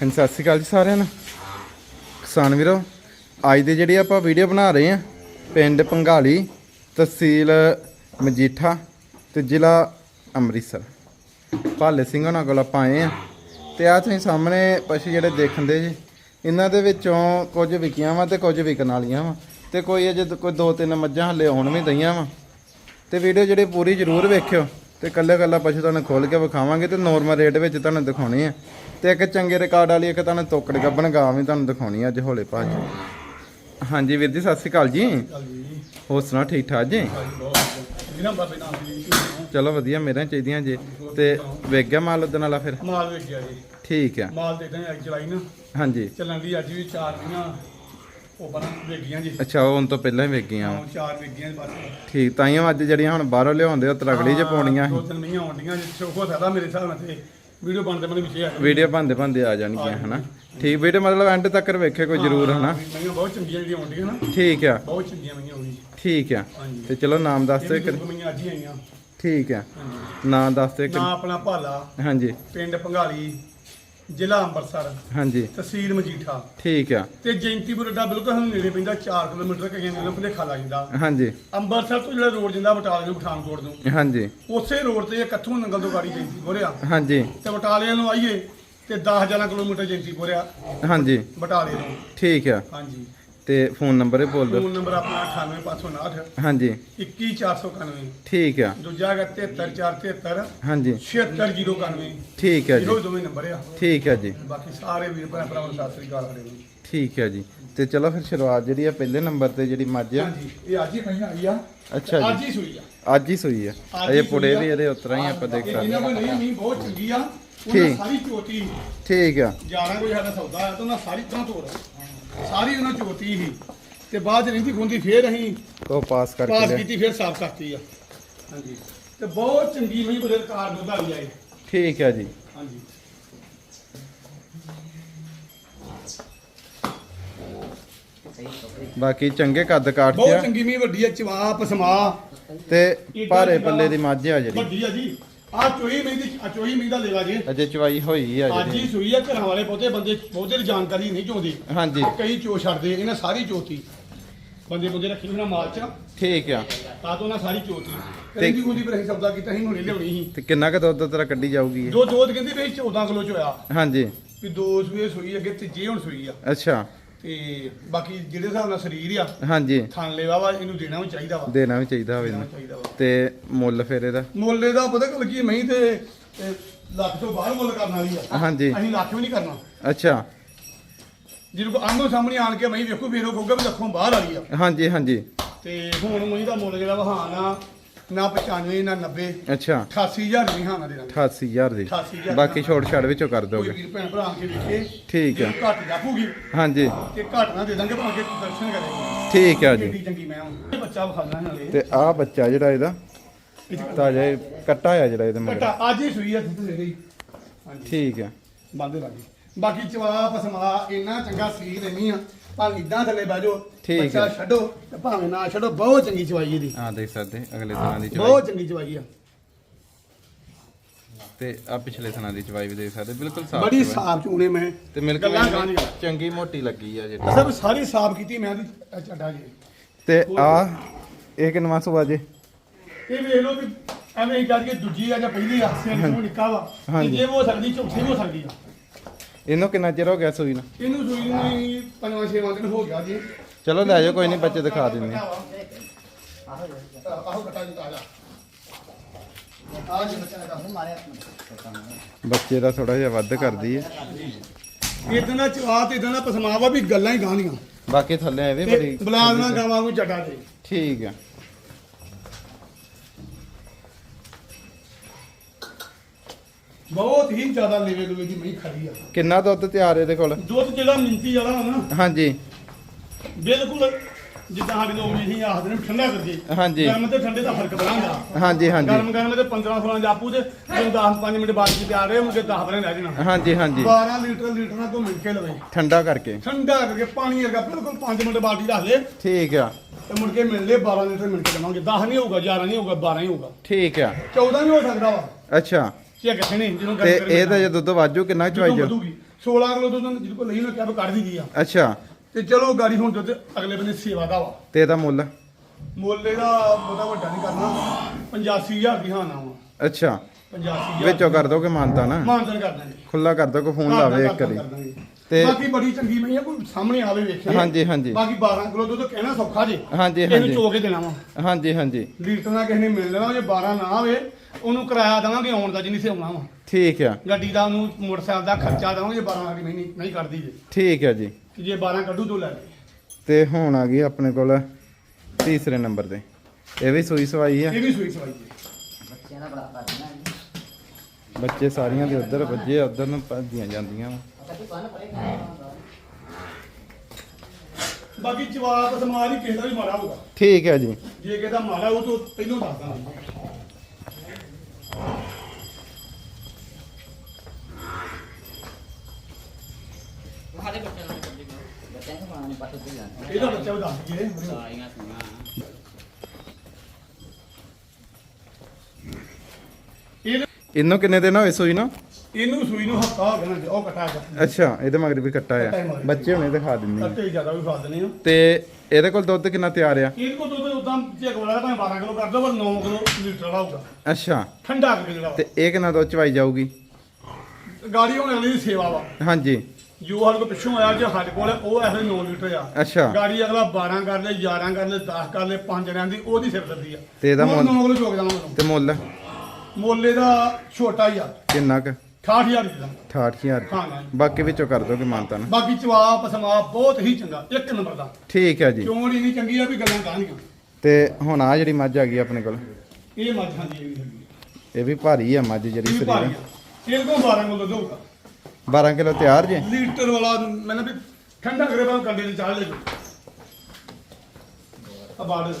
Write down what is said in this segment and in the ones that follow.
ਹਾਂਜੀ, ਸਤਿ ਸ਼੍ਰੀ ਅਕਾਲ ਜੀ ਸਾਰਿਆਂ ਨੂੰ। ਕਿਸਾਨ ਵੀਰੋ, ਅੱਜ ਦੇ ਜਿਹੜੀ ਆਪਾਂ ਵੀਡੀਓ ਬਣਾ ਰਹੇ ਆ ਪਿੰਡ ਪੰਘਾਲੀ, ਤਹਿਸੀਲ ਮਜੀਠਾ ਤੇ ਜ਼ਿਲ੍ਹਾ ਅੰਮ੍ਰਿਤਸਰ। ਭਾਲੇ ਸਿੰਘ ਉਹਨਾਂ ਕੋਲ ਆਪਾਂ ਆਏ ਆ ਤੇ ਆ ਤੁਸੀਂ ਸਾਹਮਣੇ ਪਸ਼ੂ ਜਿਹੜੇ ਦੇਖਣ ਦੇ ਜੀ, ਇਹਨਾਂ ਦੇ ਵਿੱਚੋਂ ਕੁਝ ਵਿਕੀਆਂ ਵਾ ਤੇ ਕੁਝ ਵਿਕਣ ਵਾਲੀਆਂ ਵਾ ਤੇ ਕੋਈ ਅਜੇ ਕੋਈ ਦੋ ਤਿੰਨ ਮੱਝਾਂ ਹਲੇ ਆਉਣ ਵੀ ਦਈਆਂ ਵਾ। ਤੇ ਵੀਡੀਓ ਜਿਹੜੀ ਪੂਰੀ ਜ਼ਰੂਰ ਵੇਖਿਓ। ਤੇ ਕੱਲੇ ਕੱਲਾ ਪਸ਼ੂ ਤੁਹਾਨੂੰ ਖੋਲ ਕੇ ਵਿਖਾਵਾਂਗੇ ਤੇ ਨੋਰਮਲ ਰੇਟ ਵਿੱਚ ਤੁਹਾਨੂੰ ਦਿਖਾਉਣੇ ਆ ਤੇ ਇੱਕ ਚੰਗੇ ਰਿਕਾਰਡ ਵਾਲੀ ਇੱਕ ਤੁਹਾਨੂੰ ਤੋਕੜ ਗੱਬਣ ਗਾਂ ਵੀ ਤੁਹਾਨੂੰ ਦਿਖਾਉਣੀ ਆ ਅੱਜ ਹੋਲੇ ਭਾਜ ਹਾਂਜੀ ਵੀਰ ਜੀ ਸਤਿ ਸ਼੍ਰੀ ਅਕਾਲ ਜੀ। ਹੋਰ ਸੁਣਾਓ ਠੀਕ ਠਾਕ ਜੀ? ਚਲੋ ਵਧੀਆ ਮੇਰਾ ਚਾਹੀਦੀਆਂ ਜੀ। ਤੇ ਵੇਖ ਗਿਆ ਮਾਲ ਉਦਣ ਵਾਲਾ ਫਿਰ? ਮਾਲ ਵੇਚ ਗਿਆ ਜੀ। ਠੀਕ ਆ ਮਾਲ ਦੇ ਦਾਂ ਅੱਜ ਚਲਾਈ ਨਾ। ਹਾਂਜੀ। ਚੱਲਣ ਦੀ ਅੱਜ ਵੀ ਚਾਰ ਦੀਆਂ ਉਹ ਵੇਗੀਆਂ ਜੀ। ਅੱਛਾ ਉਹ ਹੁਣ ਤੋਂ ਪਹਿਲਾਂ ਹੀ ਵੇਖ ਗਈਆਂ ਵਾ ਹਾਂ, ਚਾਰ ਵੇਗੀਆਂ ਬਸ। ਠੀਕ ਤਾਈਆਂ ਅੱਜ ਜਿਹੜੀਆਂ ਹੁਣ ਬਾਹਰੋਂ ਲਿਆਉਂਦੇ ਉਹ ਤਲਗੜੀ ਚ ਪਾਉਣੀਆਂ ਦੋ ਤਿੰਨ ਮਹੀਆਂ ਆਉਂਦੀਆਂ ਜੀ ਸੋਖੋ ਫਾਇਦਾ ਮੇਰੇ ਹਿਸਾਬ ਨਾਲ ਤੇ ਵੀਡੀਓ ਬਣਦੇ ਮੈਨੂੰ ਵਿਚੇ ਆ ਵੀਡੀਓ ਬੰਦੇ ਬੰਦੇ ਆ ਜਾਣਗੀਆਂ ਹਨਾ? ਠੀਕ ਵੀਡੀਓ ਮਤਲਬ ਐਂਡ ਤੱਕ ਵੇਖੇ ਕੋਈ ਜ਼ਰੂਰ ਹਨਾ? ਮਹੀਆਂ ਬਹੁਤ ਚੰਗੀਆਂ ਜਿਹੜੀਆਂ ਆਉਂਦੀਆਂ ਨਾ। ਠੀਕ ਆ। ਬਹੁਤ ਚੰਗੀਆਂ ਮਹੀਆਂ ਹੋਈ ਠੀਕ ਆ। ਤੇ ਚਲੋ ਨਾਮ ਦੱਸ ਦੋ ਮਹੀਆਂ ਅੱਜ ਹੀ ਆਈਆਂ। ਠੀਕ ਆ। ਹਾਂਜੀ। ਨਾਂ ਦੱਸ ਇੱਕ ਨਾ ਆਪਣਾ ਭਾਲਾ। ਹਾਂਜੀ। ਪਿੰਡ ਪੰਘਾਲੀ ਜ਼ਿਲ੍ਹਾ ਅੰਮ੍ਰਿਤਸਰ। ਹਾਂਜੀ। ਤਹਿਸੀਲ ਮਜੀਠਾ। ਠੀਕ ਆ। ਤੇ ਜੈਂਤੀਪੁਰ ਅੱਡਾ ਬਿਲਕੁਲ ਸਾਨੂੰ ਨੇੜੇ ਪੈਂਦਾ 4 ਕਿਲੋਮੀਟਰ ਕਹੇ ਨੇ ਭਲੇਖਾ ਲੱਗ ਜਾਂਦਾ। ਹਾਂਜੀ। ਅੰਮ੍ਰਿਤਸਰ ਤੋਂ ਜਿਹੜਾ ਰੋਡ ਜਾਂਦਾ ਬਟਾਲੇ ਨੂੰ ਪਠਾਨਕੋਟ ਨੂੰ। ਹਾਂਜੀ। ਉਸੇ ਰੋਡ ਤੇ ਕੱਥੋਂ ਨੰਗਲ ਤੋਂ ਗਾੜੀ ਜੈਂਤੀ ਬੋਰਿਆ ਹਾਂਜੀ। ਤੇ ਬਟਾਲੇ ਨੂੰ ਆਈਏ ਤੇ 10 11 ਕਿਲੋਮੀਟਰ ਜੈਂਤੀ ਬੋਰਿਆ ਹਾਂਜੀ। ਬਟਾਲੇ ਨੂੰ ਠੀਕ ਆ। ਹਾਂਜੀ। ਤੇ ਫੋਨ ਨੰਬਰ ਹੀ ਬੋਲ ਦਿਓ। ਫੋਨ ਨੰਬਰ ਆਪਣਾ 98559 ਹਾਂਜੀ। 21491 ਠੀਕ ਆ। ਦੂਜਾ ਹੈਗਾ 73473 ਹਾਂਜੀ। 76091 ਠੀਕ ਆ ਜੀ। ਇਹੋ ਦੋਵੇਂ ਨੰਬਰ ਆ। ਠੀਕ ਆ ਜੀ। ਬਾਕੀ ਸਾਰੇ ਵੀਰ ਭੈਣ ਭਰਾਵਾਂ ਨੂੰ ਸਤਿ ਸ੍ਰੀ ਅਕਾਲ ਨੂੰ ਠੀਕ ਆ ਜੀ। ਤੇ ਚਲੋ ਫਿਰ ਸ਼ੁਰੂਆਤ ਜਿਹੜੀ ਆ ਪਹਿਲੇ ਨੰਬਰ ਤੇ ਜਿਹੜੀ ਮੱਝ ਆ। ਹਾਂਜੀ ਇਹ ਅੱਜ ਹੀ ਪਹਿਲਾਂ ਆਈ ਆ ਅੱਛਾ ਅੱਜ ਜੀ ਹੀ ਸੂਈ ਆ। ਅੱਜ ਹੀ ਸੂਈ ਆ। ਅੱਜ ਅਜੇ ਹੀ ਪੁੜੇ ਵੀ ਆ। ਇਹਦੇ ਉਤਰਾ ਹੀ ਆਪਾਂ ਦੇਖ ਇਹ ਸਕਦੇ ਕੋਲ ਨਹੀਂ ਨਹੀਂ ਬਹੁਤ ਚੰਗੀ ਆ। ਉਹਨਾਂ। ਸਾਰੀ ਚੋਤੀ ਠੀਕ ਆ। ਜਾਣਾ ਕੋਈ ਸਾਡਾ ਸੌਦਾ ਆ ਤਾਂ ਉਹਨਾਂ ਸਾਰੀ ਤਰ੍ਹਾਂ ਤੋੜ ਸਾਰੀ ਉਹਨਾਂ ਚੋਤੀ ਹੀ ਤੇ ਬਾਅਦ ਚ ਰਹਿੰਦੀ ਖੁੰਦੀ ਫੇਰ ਅਸੀਂ ਉਹ ਪਾਸ ਕਰਕੇ ਪਾਸ ਲਿਆ। ਕੀਤੀ ਫੇਰ ਸਾਫ਼ ਕਰਤੀ ਆ। ਹਾਂਜੀ। ਤੇ ਬਹੁਤ ਚੰਗੀ ਮਹੀਂ ਬੜੇ ਕਾਰ ਦੁੱਧ ਵਾਲੀ ਆਏ। ਠੀਕ ਆ ਜੀ। ਹਾਂਜੀ। ਬਾਕੀ ਚੰਗੇ ਕੱਦ ਕਾਠ ਚ ਬਹੁਤ ਆ ਚੰਗੀ ਮਹੀਂ ਵੱਡੀ ਆ ਚਵਾ ਪਸਮਾ। ਤੇ ਭਾਰੇ ਪੱਲੇ ਦੀ ਮੱਝ ਆ ਜਿਹੜੀ। ਵੱਡੀ ਆ ਜੀ। ਆ ਚੋਈ ਮਹੀਂ ਦੀ ਆ ਚੋਈ ਮਹੀਂ ਦਾ ਲੈਵਾ ਜੀ। ਅਜੇ ਚਵਾਈ ਹੋਈ ਆ ਅੱਜ ਹੀ ਜਿਹੜੀ ਸੂਈ ਆ ਘਰਾਂ ਵਾਲੇ ਬਹੁਤੇ ਬੰਦੇ ਬਹੁਤੇ ਦੀ ਜਾਣਕਾਰੀ ਨਹੀਂ ਚਾਹੁੰਦੇ ਹਾਂਜੀ। ਕਈ ਚੋ ਛੱਡਦੇ ਇਹਨਾਂ ਸਾਰੀ ਚੋਤੀ। ਬੰਦੇ ਬੰਦੇ ਰੱਖੀ ਹੋਣਾ ਮਾਲ ਚ। ਠੀਕ ਆ। ਤਾਂ ਤੋਂ ਉਹਨਾਂ ਸਾਰੀ ਚੋਤੀ। ਕਹਿੰਦੀ ਗੁੰਦੀ ਪਰ ਅਸੀਂ ਸਬਦਾ ਕੀਤਾ ਸੀ ਹੁਣੇ ਲਿਆਉਣੀ ਸੀ। ਤੇ ਕਿੰਨਾ ਕੁ ਦੁੱਧ ਤੇਰਾ ਕੱਢੀ ਜਾਊਗੀ? ਇਹ? ਜੋ ਦੋਦ ਕਹਿੰਦੀ ਵੀ 14 ਕਿਲੋ ਚ ਹੋਇਆ ਹਾਂਜੀ। ਵੀ ਦੋ ਸੂਏ ਸੂਈ ਅੱਗੇ ਤੀਜੇ ਹੁਣ ਸੂਈ ਆ। ਅੱਛਾ। ਤੇ ਬਾਕੀ ਜਿਹੜੇ ਹਿਸਾਬ ਨਾਲ ਸਰੀਰ ਆ ਹਾਂਜੀ। ਥਣ ਲੈਵਾ ਵਾ ਇਹਨੂੰ ਦੇਣਾ ਵੀ ਚਾਹੀਦਾ ਵਾ। ਦੇਣਾ ਵੀ ਚਾਹੀਦਾ ਹੋਵੇ ਦੇਣਾ ਇਹਨੂੰ ਚਾਹੀਦਾ ਵਾ। ਤੇ ਮੁੱਲ ਫਿਰ ਇਹਦਾ? ਮੁੱਲੇ ਦਾ ਪਤਾ ਗੱਲ ਕੀ ਮਹੀਂ ਤੇ ਲੱਖ ਤੋਂ ਬਾਹਰ ਮੁੱਲ ਕਰਨ ਵਾਲੀ ਆ। ਹਾਂਜੀ। ਅਸੀਂ ਲੱਖ ਵੀ ਨਹੀਂ ਕਰਨਾ। ਅੱਛਾ। ਜਿਹਨੂੰ ਕੋ ਆਮੋ ਸਾਹਮਣੇ ਆਣ ਕੇ ਮਹੀਂ ਵੇਖੋ ਫੇਰ ਉਹ ਕਹੂਗਾ ਵੀ ਲੱਖੋਂ ਬਾਹਰ ਵਾਲੀ ਆ। ਹਾਂਜੀ ਹਾਂਜੀ। ਤੇ ਹੁਣ ਮਹੀਂ ਦਾ ਮੁੱਲ ਜਿਹੜਾ ਵਾ ਹਾਂ ਨਾ ਨਾ 95 ਨਾ 90 ਅੱਛਾ। 88000 ਨਹੀਂ ਹਾਂ ਨਾ ਦੇਣਾ 88000 ਦੀ। 88,000 ਬਾਕੀ ਛੋਟ ਛਾੜ ਵਿੱਚੋਂ ਕਰ ਕੋਈ ਦੋਗੇ। ਵੀਰ ਭੈਣ ਭਰਾ ਆ ਕੇ ਵੇਖੇ ਠੀਕ ਆ। ਜੇ ਘੱਟ ਜਾਪੂਗੀ ਹਾਂਜੀ। ਤੇ ਘੱਟ ਨਾ ਦੇ ਦਾਂਗੇ ਭਾਵੇਂ ਕਿ ਦਰਸ਼ਨ ਕਰੇਗੀ ਠੀਕ ਆ ਜੀ। ਚੰਗੀ ਮੈਂ ਬੱਚਾ ਵਿਖਾਣਾ ਨਾਲੇ। ਤੇ ਆਹ ਬੱਚਾ ਜਿਹੜਾ ਇਹਦਾ ਤਾਜਾ ਕੱਟਾ ਆ ਜਿਹੜਾ ਇਹਦੇ ਮਗਰ। ਘਟਾ ਅੱਜ ਹੀ ਸੂਈ ਆ ਦੁੱਧ ਦੇ ਗਈ ਹਾਂਜੀ। ਠੀਕ ਆ। ਬੰਦੇ ਲੱਗੀ ਬਾਕੀ ਚਵਾ ਪਸਮਾ ਇੰਨਾ ਚੰਗਾ ਸੀ ਨਹੀਂ ਆ। ਭਾਵੇਂ ਇਦਾਂ ਥੱਲੇ ਬਹਿ ਜਾਓ ਠੀਕ ਬੱਚਾ ਆ। ਛੱਡੋ ਤੇ ਭਾਵੇਂ ਨਾ ਛੱਡੋ ਬਹੁਤ ਚੰਗੀ ਚਵਾਈ ਇਹਦੀ। ਆ ਦੇਖ ਸਕਦੇ ਅਗਲੇ ਥਣਾ ਦੀ ਚਵਾਈ ਬਹੁਤ ਚੰਗੀ ਚਵਾਈ ਆ। ਤੇ ਆ ਪਿਛਲੇ ਥਣਾ ਦੀ ਚਵਾਈ ਵੀ ਦੇਖ ਸਕਦੇ ਬਿਲਕੁਲ ਸਾਫ਼ ਬੜੀ ਸਾਫ਼ ਚੂਨੇ ਮੈਂ। ਤੇ ਮਿਲਕ ਗੱਲਾਂ ਵੀ ਗਾਣੀਆਂ। ਚੰਗੀ ਮੋਟੀ ਲੱਗੀ ਆ ਜਿਹੜੀ ਸਭ ਸਾਰੀ ਸਾਫ਼ ਕੀਤੀ ਮੈਂ ਦੀ ਚੱਡਾ ਜੀ। ਤੇ ਆ ਇਹ ਕਿੰਨਵਾ ਸੁਆ ਜੇ? ਇਹ ਵੇਖ ਲਓ ਵੀ ਐਵੇਂ ਹੀ ਕਰਕੇ ਦੂਜੀ ਆ ਜਾਂ ਪਹਿਲੀ ਆ ਸਿਰ ਤੋਂ ਨਿੱਕਾ ਵਾ। ਹਾਂਜੀ। ਤੇ ਜੇ ਉਹ ਹੋ ਸਕਦੀ ਚੌਥੀ ਵੀ ਹੋ ਸਕਦੀ ਆ। ਇਹਨੂੰ ਕਿੰਨਾ ਚਿਰ ਹੋ ਗਿਆ ਸੂਈ ਨੂੰ? ਇਹਨੂੰ ਸੂਈ ਨੂੰ ਹੀ ਪੰਜਵਾਂ ਛੇਵਾਂ ਦਿਨ ਹੋ ਗਿਆ ਜੀ। ਚਲੋ ਲੈ ਜਾਓ ਕੋਈ ਨਹੀਂ ਬੱਚੇ ਦਿਖਾ ਦਿੰਨੇ ਆ। ਆਹੋ ਕਟਾ ਜੀ ਤਾਲਾ ਆਜ ਬੱਚਾ ਦਾ। ਬੱਚੇ ਦਾ ਥੋੜਾ ਜਿਹਾ ਵੱਧ ਕਰਦੀ ਹੈ। ਇਦਾਂ ਦਾ ਚਵਾ ਤੇ ਇਦਾਂ ਦਾ ਪਸਮਾਵਾ ਵੀ ਗੱਲਾਂ ਹੀ ਗਾਣੀਆਂ ਬਾਕੀ ਥੱਲੇ ਇਹ ਵੀ ਤੇ ਬੜੀ ਬਲਾਦ ਨਾ ਗਾਵਾਂ ਕੋਈ ਜੱਟਾ ਦੇ। ਠੀਕ ਆ ਬਹੁਤ ਹੀ ਜ਼ਿਆਦਾ ਲੇਵੇ ਲੂਵੇ ਦੀ ਮਹੀਂ ਖੜੀ ਆ। ਕਿੰਨਾ ਦੁੱਧ ਤਿਆਰ ਇਹਦੇ ਕੋਲ? ਦੁੱਧ ਜਿਹੜਾ ਮਿੰਤੀ ਵਾਲਾ ਵਾ ਨਾ ਹਾਂਜੀ। ਬਿਲਕੁਲ ਜਿੱਦਾਂ ਸਾਡੇ ਲੋਕ ਨਹੀਂ ਆਖਦੇ ਨੇ ਠੰਡਾ ਕਰਕੇ ਹਾਂਜੀ। ਗਰਮ ਤੇ ਠੰਡੇ ਦਾ ਫ਼ਰਕ ਬੜਾ ਹੁੰਦਾ ਹਾਂਜੀ ਹਾਂਜੀ। ਗਰਮ ਗਰਮ ਤੇ 15 16 ਜਾਪੂ ਤੇ ਜਦੋਂ 10 5 ਮਿੰਟ ਬਾਅਦ ਚ ਤਿਆਰ ਰਹੇ ਮੁੰਡੇ 10 ਬਰੇ ਰਹਿ ਜਾਣਾ। ਹਾਂਜੀ ਹਾਂਜੀ। 12 ਲੀਟਰ ਲੀਟਰ ਨਾਲ ਤੋਂ ਮਿਲ ਕੇ ਲਵੇ। ਠੰਡਾ ਕਰਕੇ। ਠੰਡਾ ਕਰਕੇ ਪਾਣੀ ਵਰਗਾ ਬਿਲਕੁਲ 5 ਮਿੰਟ ਬਾਲਟੀ ਰੱਖ ਲੈ। ਠੀਕ ਆ। ਤੇ ਮੁੜ ਕੇ ਮਿਲ ਲੈ 12 ਲੀਟਰ ਮਿਲ ਕੇ ਦੇਵਾਂਗੇ। 10 ਨਹੀਂ ਹੋਊਗਾ 11 ਨਹੀਂ ਹੋਊਗਾ 12 ਹੀ ਹੋਊਗਾ। ਠੀਕ ਆ। 14 ਵੀ ਹੋ ਸਕਦਾ ਵਾ। ਅੱਛਾ। ਕੀ ਕਿਥੇ ਨਹੀਂ ਜਦੋਂ ਤੇ ਗਰਮ ਇਹਦਾ ਜੇ ਦੁੱਧ ਵਾਜੂ ਕਿੰਨਾ ਚਵਾਈ ਜੋ ਵਧੂਗੀ 16 ਕਿਲੋ ਦੁੱਧ ਜਿਹਦੇ ਕੋਲ ਨਹੀਂ ਨਾ ਵੀ ਕੱਢ ਦੀ ਆ। ਅੱਛਾ। ਤੇ ਚਲੋ ਗਾੜੀ ਹੁਣ ਦੁੱਧ ਅਗਲੇ ਬੰਦੇ ਸੇਵਾ ਦਾ ਵਾ। ਤੇ ਇਹਦਾ ਮੁੱਲ? ਮੁੱਲ ਇਹਦਾ ਬਹੁਤਾ ਵੱਡਾ ਨਹੀਂ ਕਰਨਾ। 85000 ਦੀ ਹਾਨਾ ਵਾ ਅੱਛਾ। 85000 ਵਿੱਚੋਂ ਕਰ ਦੋਗੇ ਮਾਨਤਾ ਨਾ? ਮਾਨਦਨ ਕਰ ਦਾਂਗੇ। ਖੁੱਲਾ ਕਰ ਦੋ ਕੋ ਫੋਨ ਲਾਵੇ ਇੱਕ ਵਾਰੀ। ਤੇ- ਬਾਕੀ ਬੜੀ ਚੰਗੀ ਮਈ ਆ ਕੋਈ ਸਾਹਮਣੇ ਆਵੇ ਵੇਖੇ। ਹਾਂਜੀ, ਹਾਂਜੀ। ਬਾਕੀ 12 ਕਿਲੋ ਦੁੱਧ ਕਹਿਣਾ ਸੌਖਾ ਜੇ। ਹਾਂਜੀ, ਇਹਨੂੰ ਹਾਂਜੀ। ਚੋ ਕੇ ਦੇਣਾ ਵਾ। ਹਾਂਜੀ ਹਾਂਜੀ। ਲੀਟਰ ਨਾਲ ਕਿਸੇ ਨੇ ਮਿਲ ਲੈਣਾ ਜੇ 12 ਨਾ ਆਵੇ ਉਹਨੂੰ ਕਿਰਾਇਆ ਦੇਵਾਂਗੇ ਆਉਣ ਦਾ ਜਿੰਨੀ ਸੇ ਆਉਣਾ ਵਾ। ਠੀਕ ਆ। ਗੱਡੀ ਦਾ ਉਹਨੂੰ ਮੋਟਰਸਾਈਕਲ ਦਾ ਖਰਚਾ ਦੇਵਾਂਗੇ ਜੇ 12 ਵਾਲੀ ਮਹੀਨੇ ਨਹੀਂ ਕੱਢਦੀ ਜੇ। ਠੀਕ ਆ ਜੀ। ਤੇ ਜੇ 12 ਕੱਢੂ ਤੋਂ ਲੈ ਲੈ ਤੇ ਹੁਣ ਆ ਗਈ ਆਪਣੇ ਕੋਲ ਤੀਸਰੇ ਨੰਬਰ ਤੇ। ਇਹ ਵੀ ਸੂਈ ਸਵਾਈ ਆ। ਇਹ ਵੀ ਸੂਈ ਸਵਾਈ ਜੇ। ਬੱਚਿਆਂ ਦਾ ਬੜਾ ਕਰਨਾ ਹੈ ਬੱਚੇ ਸਾਰੀਆਂ ਦੇ ਉਧਰ ਵੱਜੇ ਉਧਰ ਨੂੰ ਭੱਜੀਆਂ ਜਾਂਦੀਆਂ ਵਾ। ਪਰੇ ਖਾਣਾ ਬਾਕੀ ਜਵਾਬ ਸਮਾਜ ਹੀ ਕਿਸੇ ਦਾ ਵੀ ਮਾੜਾ ਹੋਊਗਾ ਠੀਕ ਹੈ ਜੀ। ਜੇ ਕਿਸੇ ਦਾ ਮਾੜਾ ਉਹ ਤੋਂ ਪਹਿਲਾਂ ਦੱਸ ਦਾਂਗੇ ਸਾਡੇ ਬੱਚਿਆਂ ਨੂੰ ਕੱਢੀ ਬੱਚਿਆਂ ਨੂੰ ਮਾਣੇ ਪੱਟ ਤੇ ਜਾਣਾ ਇਹਦਾ ਬੱਚਾ ਵੀ ਦੱਸ ਦਈਏ ਸਾਰੀਆਂ ਸੁਣਾ ਇਹ ਇਹਨੂੰ ਕਿੰਨੇ ਦਿਨ ਹੋਏ ਸੂਈ ਨੂੰ ਇਹਨੂੰ ਸੂਈ ਨੂੰ ਹਫਤਾ ਹੋ ਗਿਆ ਨਾ ਉਹ ਕਟਾ ਗਿਆ ਅੱਛਾ ਇਹਦੇ ਮਗਰ ਵੀ ਕੱਟਾ ਕੱਟਾ ਆ। ਬੱਚੇ ਹੁਣੇ ਦਿਖਾ ਦਿੰਦੀ ਆ। ਅੱਤੇ ਜ਼ਿਆਦਾ ਵੀ ਖਾ ਦਿੰਦੇ ਆ ਤੇ ਇਹਦੇ ਕੋਲ ਦੁੱਧ ਕਿੰਨਾ ਤਿਆਰ ਆ ਇਹ ਕੋ ਦੁੱਧ ਉਦਾਂ ਜੇ ਕੋਲਾ ਤਾਂ 12 ਕਿਲੋ ਕਰ ਦੋ ਪਰ 9 ਕਿਲੋ ਲੀਟਰ ਵਾਲਾ ਹੋਊਗਾ ਅੱਛਾ ਠੰਡਾ ਕਰਕੇ ਜਿਹੜਾ ਤੇ ਇਹ ਕਿੰਨਾ ਦੁੱਧ ਚਵਾਈ ਜਾਊਗੀ। ਗਾੜੀ ਹੋਣ ਵਾਲੀ ਦੀ ਸੇਵਾ ਵਾ ਹਾਂਜੀ ਜੋ ਸਾਡੇ ਕੋਲ ਪਿੱਛੋਂ ਆਇਆ ਜੇ ਸਾਡੇ ਕੋਲ ਹੈ, ਉਹ ਐਸੇ 9 ਲੀਟਰ ਆ। ਅੱਛਾ। ਗਾੜੀ ਅਗਲਾ 12 ਕਰ ਲੈ 11 ਕਰ ਲੈ 10 ਕਰ ਲੈ 5 ਜਣਿਆਂ ਦੀ ਉਹਦੀ ਸਿਰਦਰਦੀ ਆ। ਤੇ ਇਹਦਾ ਮੁੱਲ- 9 ਕਿਲੋ ਚੋਕ ਜਾਣਾ ਮੈਨੂੰ ਤੇ ਮੁੱਲ? ਮੁੱਲੇ ਦਾ ਛੋਟਾ ਹੀ ਆ। ਕਿੰਨਾ ਕੁ? 68000 ਦੀ। ਦਾ 68000 ਹਾਂ ਬਾਕੀ ਵਿੱਚੋਂ ਕਰ ਦੋਗੇ ਮਾਨਤਾ ਨਾ। ਬਾਕੀ ਚਵਾਪ ਸਮਾ ਬਹੁਤ ਹੀ ਚੰਗਾ ਇੱਕ ਨੰਬਰ ਦਾ। ਠੀਕ ਹੈ ਜੀ। ਚੋਣ ਇੰਨੀ ਚੰਗੀ ਆ ਵੀ ਗੱਲਾਂ ਕਹਾਣੀਆਂ? ਤੇ ਹੁਣ ਆ ਜਿਹੜੀ ਮੱਝ ਆ ਗਈ ਆਪਣੇ ਕੋਲ? ਇਹ ਮੱਝਾਂ ਦੀ ਇਹ ਵੀ ਹੈਗੀ ਆ। ਇਹ ਵੀ ਭਾਰੀ ਆ ਮੱਝ ਜਿਹੜੀ ਇਹ ਵੀ ਭਾਰੀ ਸਰੀਰ ਆ। ਇਹ ਤੋਂ 12 ਕਿਲੋ ਦਊਗਾ 12 ਕਿਲੋ ਤਿਆਰ ਜੇ। ਲੀਟਰ ਵਾਲਾ ਮੈਨੇ ਵੀ ਠੰਡਾ ਕਰੇ ਬਾਅਦ ਕੰਡੇ ਲੈ ਆ ਬਾੜੇ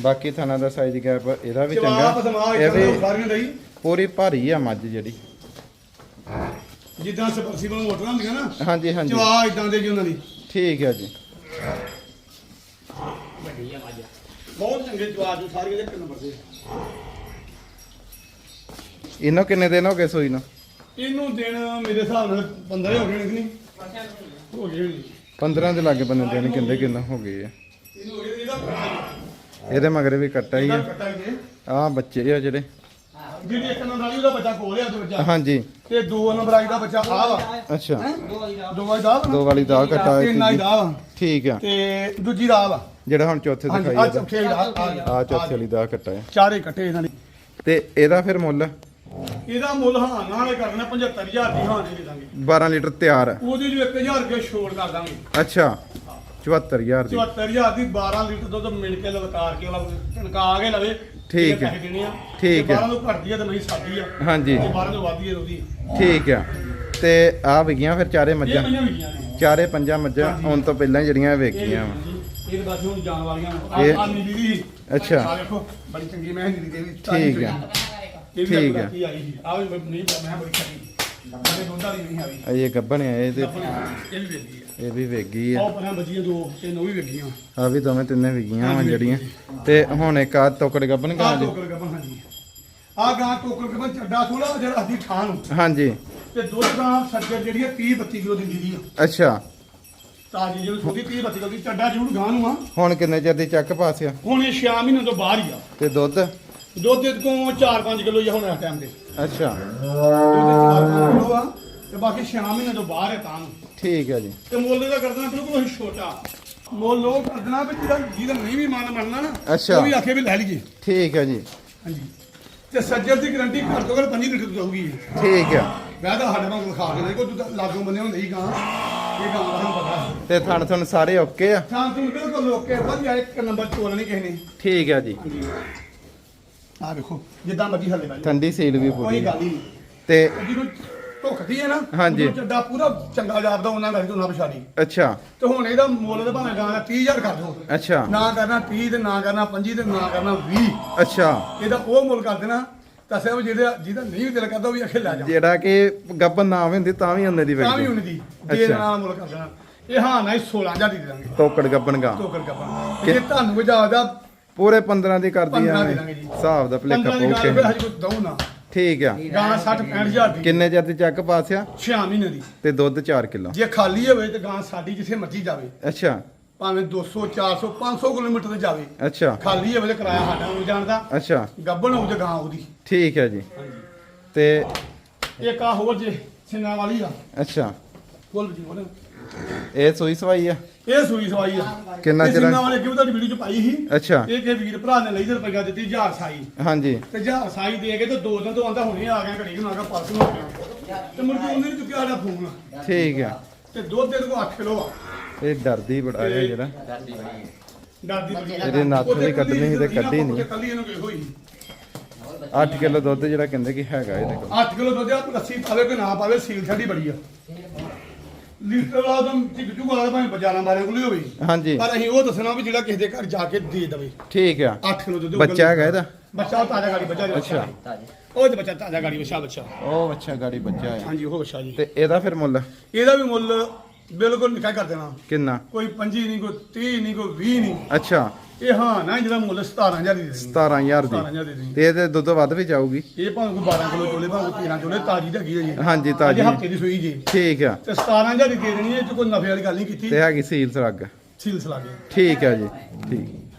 ਬਾਕੀ ਥਾਣਾ ਦਾ ਸਾਈਜ਼ ਗੈਪ ਇਹਦਾ ਵੀ ਚੰਗਾ। ਇਹ ਵੀ ਸਾਰੀਆਂ ਲਈ ਪੂਰੀ ਭਾਰੀ ਆ ਮੱਝ ਜਿਹੜੀ। ਜਿੱਦਾਂ ਸਪਰਸੀਬਲ ਮੋਟਰਾਂ ਹੁੰਦੀਆਂ ਨਾ ਹਾਂਜੀ ਹਾਂਜੀ। ਜਵਾ ਇਦਾਂ ਦੇ ਜੀ ਉਹਨਾਂ ਦੀ। ਠੀਕ ਹੈ ਜੀ ਵੱਡੀ ਆ ਮੱਝ ਬਹੁਤ ਚੰਗੇ ਜਵਾਬ ਜੋ ਸਾਰੀਆਂ ਦੇ ਇੱਕ ਨੰਬਰ ਦੇ ਇਹਨੂੰ ਕਿੰਨੇ ਦਿਨ ਹੋ ਗਏ ਸੂਈ ਨੂੰ? ਇਹਨੂੰ ਦਿਨ ਮੇਰੇ ਹਿਸਾਬ ਨਾਲ 15 ਹੋ ਗਏ ਨਹੀਂ? ਹੋ ਗਏ ਨੇ 15 ਦੇ ਲਾਗੇ ਬੰਦੇ ਦੇਣ ਕਿੰਦੇ ਕਿੰਨਾ ਹੋ ਗਏ ਆ। ਇਹਨੂੰ ਹੋ ਗਏ ਇਹਦਾ ਕੱਟਾ ਇਹਦੇ ਮਗਰ ਵੀ ਕੱਟਾ ਹੀ ਆ। ਕੱਟਾ ਹੀ ਹੈ ਆ ਬੱਚੇ ਆ ਜਿਹੜੇ। ਜਿਹੜੀ ਇੱਕ ਨੰਬਰ ਵਾਲੀ ਉਹਦਾ ਬੱਚਾ ਕੋਲ ਆ ਉਹਦੇ ਬੱਚਾ। ਹਾਂਜੀ। ਤੇ ਦੋ ਨੰਬਰ ਵਾਲੀ ਦਾ ਬੱਚਾ ਆ ਵਾ। ਅੱਛਾ। ਦੋ ਵਾਲੀ ਦਾ ਦੋ ਵਾਲੀ ਦਾ ਵਾ ਨਾ? ਦੋ ਵਾਲੀ ਦਾ ਕੱਟਾ ਤਿੰਨ ਵਾਲੀ ਹੈ ਦਾ ਵਾ। ਠੀਕ ਆ। ਤੇ ਦੂਜੀ ਦਾ ਵਾ। ਜਿਹੜਾ ਹੁਣ ਚੌਥੇ ਹਾਂਜੀ ਦਿਖਾਈ ਆ ਆ ਚੌਥੇ ਦਾ ਆ ਆ ਚੌਥੇ ਵਾਲੀ ਦਾ ਕੱਟਾ ਹੈ। ਚਾਰੇ ਕੱਟੇ ਇਹਨਾਂ ਦੇ ਤੇ ਇਹਦਾ ਫਿਰ ਮੁੱਲ? ਇਹਦਾ ਮੁੱਲ ਹਾਂ ਨਾਲੇ ਕਰਨਾ 75000 ਦੀ ਹਾਂ ਦੇ ਦਾਂਗੇ 12 ਲੀਟਰ ਤਿਆਰ। ਆ। ਉਹਦੀ ਜੋ 1000 ਰੁਪਏ ਛੋੜ ਕਰ ਦਾਂਗੇ। ਅੱਛਾ 74000 ਦੀ। 74000 ਦੀ 12 ਲੀਟਰ ਦੁੱਧ ਮਿਲ ਕੇ ਲਵਕਾਰ ਕੇ ਉਹਲਾ ਟਣਕਾ ਕੇ ਲਵੇ ਠੀਕ ਹੈ। ਠੀਕ ਹੈ। 12 ਤੋਂ ਘਟਦੀ ਆ ਤੇ ਨਹੀਂ ਸਾਡੀ ਆ। ਹਾਂਜੀ। ਜੇ 12 ਤੋਂ ਵੱਧਦੀ ਆ ਉਹਦੀ ਠੀਕ ਆ। ਤੇ ਆ ਵਿਗੀਆਂ ਫਿਰ ਚਾਰੇ ਇਹ ਮੱਝਾਂ? ਨੇ। ਚਾਰੇ ਪੰਜਾਂ ਮੱਝਾਂ। ਆਉਣ ਤੋਂ ਪਹਿਲਾਂ ਹੀ ਜਿਹੜੀਆਂ ਇਹ ਵੇਖੀਆਂ ਵਾ। ਇਹ ਬਸ ਹੁਣ ਜਾਣ ਵਾਲੀਆਂ ਇਹ- ਆ ਨੀਲੀ ਦੀ ਅੱਛਾ। ਆ ਦੇਖੋ ਬੜੀ ਚੰਗੀ ਮੈਂ ਨੀਲੀ ਦੇ ਵੀ ਠੀਕ ਹੈ। ਇਹ ਵੀ ਠੀਕ ਹੈ। ਹੈ ਆਈ ਸੀ। ਆ ਵੀ ਨਹੀਂ ਮੈਂ ਬੜੀ ਚੰਗੀ। ਸਾਡੇ ਦੁੱਧ ਵਾਲੀ ਨਹੀਂ ਆਈ। ਆ ਇਹ ਗੱਬਣ ਆ ਇਹ ਤੇ ਆਪਣੇ ਇਹ ਵੀ ਵੇਖੀ ਆ। ਇਹ ਵੀ ਵੇਗੀ ਆ। ਉਹ ਪਰਾਂ ਬੱਜੀਆਂ ਦੋ ਤੇ ਨੋ ਵੀ ਵੇਖੀਆਂ। ਆ ਵੀ ਦੋਵੇਂ ਤਿੰਨੇ ਵਿਗੀਆਂ ਵਾ ਜਿਹੜੀਆਂ। ਤੇ ਹੁਣ ਇੱਕ ਆ ਤੋਕੜ ਗੱਬਣ ਆ ਕਹਾਂ ਜੀ? ਟੋਕਰ ਕਪਨ ਹਾਂਜੀ। ਆ ਗਾਂ ਟੋਕਰ ਕਪਨ ਚੱਡਾ ਥੋੜਾ ਜਿਹੜਾ ਅੱਧੀ ਥਾਂ ਨੂੰ। ਹਾਂਜੀ। ਤੇ ਦੁੱਧ ਗਾਂ ਸੱਜਰ ਜਿਹੜੀ ਆ 30 32 ਕਿਲੋ ਦਿੰਦੀ ਦੀ ਆ। ਅੱਛਾ। ਤਾਜੀ ਜਿਹੜੀ ਛੋਟੀ 30 32 ਕਿਲੋ ਦੀ ਚੱਡਾ ਜ਼ਰੂਰ ਗਾਂ ਨੂੰ ਆ। ਹੁਣ ਕਿੰਨੇ ਚਿਰ ਦੀ ਚੱਕ ਪਾਸਿਆ ਹੁਣ ਇਹ 6 ਮਹੀਨੇ ਤੋਂ ਬਾਹਰ ਹੀ ਆ। ਤੇ ਦੁੱਧ? ਦੁੱਧ ਦੇ ਕੋਲ 4-5 ਕਿਲੋ ਆ ਹੁਣ ਇਸ ਟਾਈਮ ਦੇ। ਅੱਛਾ। ਦੁੱਧ 4-5 ਕਿਲੋ ਆ ਤੇ ਬਾਕੀ 6 ਮਹੀਨੇ ਤੋਂ ਬਾਹਰ ਹੈ ਤਾਂ ਨੂੰ। ਠੀਕ ਹੈ ਜੀ। ਤੇ ਮੁੱਲ ਦਾ ਕਰਦਣਾ ਬਿਲਕੁਲ ਅਸੀਂ ਛੋਟਾ। ਮੁੱਲ ਉਹ ਕਰਦਣਾ ਵੀ ਜਿਹੜਾ ਜਿਹਦਾ ਨਹੀਂ ਵੀ ਮਨ ਮੰਨਣਾ ਨਾ ਅੱਛਾ। ਉਹ ਵੀ ਆਖੇ ਵੀ ਲੈ ਲਈਏ। ਠੀਕ ਹੈ ਜੀ। ਹਾਂਜੀ। ਤੇ ਸੱਜਰ ਦੀ ਗਾਰੰਟੀ ਘੱਟ ਤੋਂ ਘੱਟ 5 ਲੀਟਰ ਦਊਗੀ ਇਹ। ਠੀਕ ਆ। ਮੈਂ ਤਾਂ ਸਾਡੇ ਨਾਲ ਲਿਖਾ ਕੇ ਕੋਈ ਤੂੰ ਲਾਗੂ ਬੰਨੇ ਹੁੰਦੇ ਹੀ ਗਾਂ ਇਹ ਗਾਂ ਦਾ ਸਾਨੂੰ ਪਤਾ। ਤੇ ਥਣ ਥਣ ਸਾਰੇ ਓਕੇ ਆ? ਥਾਂ ਤੂੰ ਬਿਲਕੁਲ ਲੋਕੇ ਵਧੀਆ ਇੱਕ ਨੰਬਰ ਚੋਲ ਨਹੀਂ ਕਿਸੇ ਨੇ। ਠੀਕ ਹੈ ਜੀ। ਆ ਦੇਖੋ ਜਿੱਦਾਂ ਮਰਜ਼ੀ ਹੱਲੇ ਬਾਈ ਠੰਡੀ ਸੀਲ ਵੀ ਕੋਈ ਪੂਰੀ ਗੱਲ ਹੀ ਨਹੀਂ। ਤੇ ਜਦੋਂ ਧੁੱਖਦੀ ਹੈ ਨਾ ਹਾਂਜੀ। ਉਦੋਂ ਚੱਡਾ ਪੂਰਾ ਚੰਗਾ ਜਾਪਦਾ ਉਹਨਾਂ ਦਾ ਤੂੰ ਨਾ ਪਛਾੜੀ ਅੱਛਾ। ਤੇ ਹੁਣ ਇਹਦਾ ਮੁੱਲ ਤੇ ਭਾਵੇਂ ਗਾਂ ਦਾ 30000 ਕਰ ਦੋ ਅੱਛਾ। ਨਾ ਕਰਨਾ 30 ਤੇ ਨਾ ਕਰਨਾ 25 ਤੇ ਨਾ ਕਰਨਾ 20 ਅੱਛਾ। ਇਹਦਾ ਉਹ ਮੁੱਲ ਕਰ ਦੇਣਾ ਤਾਂ ਸਭ ਜਿਹਦਾ ਜਿਹਦਾ ਨਹੀਂ ਵੀ ਦਿਲ ਕਰਦਾ ਉਹ ਵੀ ਅਖੇ ਲੈ ਜਾ। ਜਿਹੜਾ ਕਿ ਗੱਬਨ ਨਾ ਹੁੰਦੀ ਤਾਂ ਵੀ ਉਹਨੇ ਦੀ ਤਾਂ ਵੀ ਵਿਕਦੀ ਉਹਨੇ ਦੀ ਦੇ ਅੱਛਾ। ਨਾਲ ਮੁੱਲ ਕਰ ਦੇਣਾ ਇਹ ਹਾਂ ਨਾ 16000 ਦੀ ਦੇ ਦਾਂਗੇ। ਤੋਕੜ ਗੱਬਨ ਗਾ। ਟੋਕਰ ਕਪਾ ਜੇ ਤੁਹਾਨੂੰ ਕੋਈ ਜਾਦਾ ਪੂਰੇ 15 ਦੀ ਕਰਦੀ 15 ਆ ਦੇ ਦਾਂਗੇ ਜੀ। ਹਿਸਾਬ ਦਾ ਭਲੇਖਾ 15 ਦੀ ਪਾਉ ਗੱਲ ਕੇ ਹਜੇ ਕੋਈ ਦਊ ਨਾ। ਠੀਕ ਆ। ਗਾਂ 60 65000 ਦੀ। ਕਿੰਨੇ ਚਿਰ ਦੀ ਚੱਕ ਪਾਸਿਆ? 6 ਮਹੀਨੇ ਦੀ। ਤੇ ਦੁੱਧ 4 ਕਿਲੋ। ਜੇ ਖਾਲੀ ਹੋਵੇ ਤੇ ਗਾਂ ਸਾਡੀ ਜਿੱਥੇ ਮਰਜ਼ੀ ਜਾਵੇ। ਅੱਛਾ। ਭਾਵੇਂ 200 400 500 ਕਿਲੋਮੀਟਰ ਤੇ ਜਾਵੇ। ਅੱਛਾ। ਖਾਲੀ ਹੋਵੇ ਤੇ ਕਿਰਾਇਆ ਸਾਡਾ ਨੂੰ ਜਾਣਦਾ ਅੱਛਾ। ਗੱਬਣ ਹੋਊ ਤੇ ਗਾਂ ਉਹਦੀ। ਠੀਕ ਹੈ ਜੀ। ਤੇ ਇੱਕ ਆ ਹੋਰ ਜੇ ਸਿੰਘਾਂ ਵਾਲੀ ਆ। ਅੱਛਾ। ਬੋਲ ਜੀ ਬੋਲ ਇਹ ਸੂਈ ਸਵਾਈ ਆ? ਇਹ ਸੂਈ ਸਵਾਈ ਆ। ਕਿੰਨਾ ਚਿਰ ਸਿੰਘਾਂ ਵਾਲੇ ਕਿਉਂ ਤੁਹਾਡੀ ਵੀਡੀਓ ਚ ਪਾਈ ਸੀ। ਅੱਛਾ। ਇਹ ਕਿ ਵੀਰ ਭਰਾ ਨੇ ਲਈ ਤੇ ਰੁਪਈਆ ਦਿੱਤੀ ਹਜ਼ਾਰ ਸਾਈ। ਹਾਂਜੀ। ਤੇ ਹਜ਼ਾਰ ਸਾਈ ਦੇ ਕੇ ਤੇ ਦੋ ਦਿਨ ਤੋਂ ਆਂਦਾ ਹੁਣੇ ਆ ਗਿਆ ਘੜੀ ਨੂੰ ਆ ਗਿਆ ਪਰਸੋਂ ਆ ਗਿਆ। ਤੇ ਕੇ ਉਹਨੇ ਚੁੱਕਿਆ ਸਾਡਾ ਫੋਨ। ਠੀਕ ਆ। ਤੇ ਦੁੱਧ ਦੇ ਕੋ 8 ਕਿਲੋ ਆ। ਇਹ ਡਰਦੀ ਬੜਾ ਹੈ ਜਿਹੜਾ। ਡਰਦੀ ਬੜੀ ਇਹਦੇ ਨੱਥ ਵੀ ਕੱਢਣੀ ਸੀ ਤੇ ਕੱਢੀ ਨਹੀਂ। ਕੱਲੀ ਇਹਨੂੰ ਕੋਈ ਹੋਈ 8 ਕਿਲੋ ਦੁੱਧ ਜਿਹੜਾ ਕਹਿੰਦੇ ਕਿ ਹੈਗਾ ਇਹਦੇ ਕੋਲ। 8 ਕਿਲੋ ਦੁੱਧ ਆ ਲੱਸੀ ਪਾਵੇ ਕਿ ਨਾ ਪਾਵੇ ਸੀਲ ਛੱਡੀ ਬੜੀ ਆ। ਲੀਟਰ ਵਾਲਾ ਤਾਂ ਟਿਕ ਟੁਕ ਵਾਲਾ ਭਾਵੇਂ ਬਾਜ਼ਾਰਾਂ ਬਾਰੇ ਕੋਲ ਹੀ ਹੋਵੇ। ਹਾਂਜੀ। ਪਰ ਅਸੀਂ ਉਹ ਦੱਸਣਾ ਵੀ ਜਿਹੜਾ ਕਿਸੇ ਦੇ ਘਰ ਜਾ ਕੇ ਦੇ ਦੇਵੇ। ਠੀਕ ਆ। 8 ਕਿਲੋ ਦੁੱਧ ਬੱਚਾ ਹੈਗਾ ਇਹਦਾ? ਬੱਚਾ ਤਾਜ਼ਾ ਗਾੜੀ ਬੱਚਾ ਅੱਛਾ। ਤਾਜੀ ਉਹ ਤੇ ਬੱਚਾ ਤਾਜ਼ਾ ਗਾੜੀ ਬੱਚਾ ਬੱਚਾ। ਉਹ ਅੱਛਾ ਗਾੜੀ ਬੱਚਾ ਹੈ। ਹਾਂਜੀ ਉਹ ਬੱਚਾ ਜੀ। ਤੇ ਇਹਦਾ ਫਿਰ ਮੁੱਲ? ਇਹਦਾ ਵੀ ਮੁੱਲ ਬਿਲਕੁਲ ਨਿਕਾ ਕਰ ਦੇਣਾ। ਕਿੰਨਾ? ਕੋਈ 25 ਨਹੀਂ ਕੋਈ 30 ਨਹੀਂ ਕੋਈ 20 ਨਹੀਂ। ਅੱਛਾ। ਇਹ ਹਾਂ ਨਾ ਜਿਹਦਾ ਮੁੱਲ 17000 ਦੀ ਦੇਣੀ। 17000 ਦੀ। 17000 ਦੀ ਦੇਣੀ। ਤੇ ਇਹਦੇ ਦੁੱਧ ਵੱਧ ਵੀ ਜਾਊਗੀ? ਇਹ ਭਾਵੇਂ ਕੋਈ 12 ਕਿਲੋ ਚੋਲੇ ਭਾਵੇਂ ਕੋਈ 13 ਚੋਲੇ ਤਾਜੀ ਹੈਗੀ ਹੈ ਜੀ। ਹਾਂਜੀ, ਤਾਜ਼ੀ। ਹਫ਼ਤੇ ਦੀ ਸੂਈ ਜੀ। ਠੀਕ ਆ। ਤੇ 17000 ਦੀ ਦੇ ਦੇਣੀ ਹੈ ਇਹ ਚ ਕੋਈ ਨਫੇ ਵਾਲੀ ਗੱਲ ਨਹੀਂ ਕੀਤੀ। ਤੇ ਹੈਗੀ ਸੀਲ ਸਰੱਗ ਸਿਲਸਿਲਾ ਗਿਆ ਠੀਕ ਆ ਜੀ ਠੀਕ।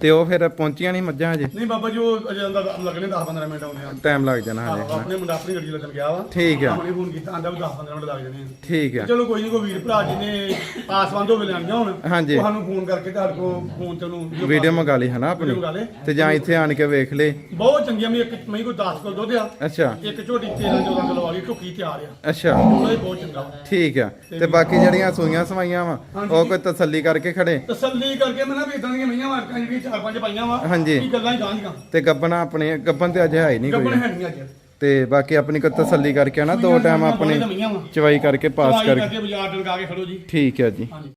ਤੇ ਉਹ ਫਿਰ ਪਹੁੰਚੀਆਂ ਨਹੀਂ ਮੱਝਾਂ ਹਜੇ। ਨਹੀਂ ਬਾਬਾ ਜੀ ਉਹ ਅਜੇ ਅੰਦਰ ਲੱਗਣੇ 10 15 ਮਿੰਟ ਆਉਂਦੇ ਆ। ਟਾਈਮ ਲੱਗ ਜਾਣਾ ਆਹੋ, ਹਜੇ ਆਪਣੇ ਮੁੰਡਾ ਆਪਣੀ ਗੱਡੀ ਲੱਗਣ ਗਿਆ ਵਾ। ਠੀਕ ਆ। ਆਪਣੇ ਫੋਨ ਕੀਤਾ ਆਂਦਾ ਵੀ 10 15 ਮਿੰਟ ਲੱਗ ਜਾਣੇ ਆ। ਠੀਕ ਆ। ਚਲੋ ਕੋਈ ਨਹੀਂ ਕੋਈ ਵੀਰ ਭਰਾ ਜੀ ਨੇ ਪਾਸਵੰਦ ਹੋਵੇ ਲੈਣੀਆਂ ਹੁਣ ਹਾਂਜੀ। ਉਹ ਸਾਨੂੰ ਫੋਨ ਕਰਕੇ ਤੁਹਾਡੇ ਕੋਲ ਫੋਨ ਤੇ ਉਹਨੂੰ ਵੀਡੀਓ ਮੰਗਾ ਲਈ ਹਨਾ ਮੰਗਾ ਆਪਣੀ। ਤੇ ਜਾਂ ਇੱਥੇ ਆਣ ਕੇ ਵੇਖ ਲੇ। ਬਹੁਤ ਚੰਗੀਆਂ ਮੈਂ ਇੱਕ ਮੈਂ ਕੋਈ 10 ਕਿਲੋ ਦੁੱਧ ਆ। ਅੱਛਾ। ਇੱਕ ਝੋਟੀ 13 14 ਕਿਲੋ ਵਾਲੀ ਢੁੱਕੀ ਤਿਆਰ ਆ। ਅੱਛਾ। ਹੀ ਬਹੁਤ ਚੰਗਾ ਵਾ। ਠੀਕ ਆ। ਤੇ ਬਾਕੀ ਜਿਹੜੀਆਂ ਸੂਈਆਂ ਸਵਾਈਆਂ ਵਾ ਉਹ ਕੋਈ ਤਸੱਲੀ ਕਰਕੇ ਖੜੇ? ਤਸੱਲੀ ਕਰਕੇ ਮੈਂ ਨਾ ਵੀ ਇਦਾਂ ਦੀਆਂ ਮਈਆਂ ਮਾਰਕਾਂ ਜਿਹੜੀਆਂ ਚਾਰ ਪੰਜ ਪਾਈਆਂ ਵਾ ਹਾਂਜੀ। ਗੱਲਾਂ ਹੀ ਤੇ ਗੱਬਣਾ ਆਪਣੇ ਗੱਬਨ ਤੇ ਅਜੇ ਹੈ ਹੀ ਨਹੀਂ ਗੱਬਣ ਕੋਈ ਹੈ ਨਹੀਂ ਅੱਜ। ਤੇ ਬਾਕੀ ਆਪਣੀ ਕੋਈ ਤਸੱਲੀ ਕਰਕੇ ਨਾ ਦੋ ਟਾਈਮ ਆਪਣੀ ਚਵਾਈ ਕਰਕੇ ਪਾਸ ਕਰਕੇ। ਬਾਜ਼ਾਰ ਟਲਕਾ ਕੇ ਖੜੋ ਜੀ। ਠੀਕ ਹੈ ਜੀ। ਹਾਂਜੀ।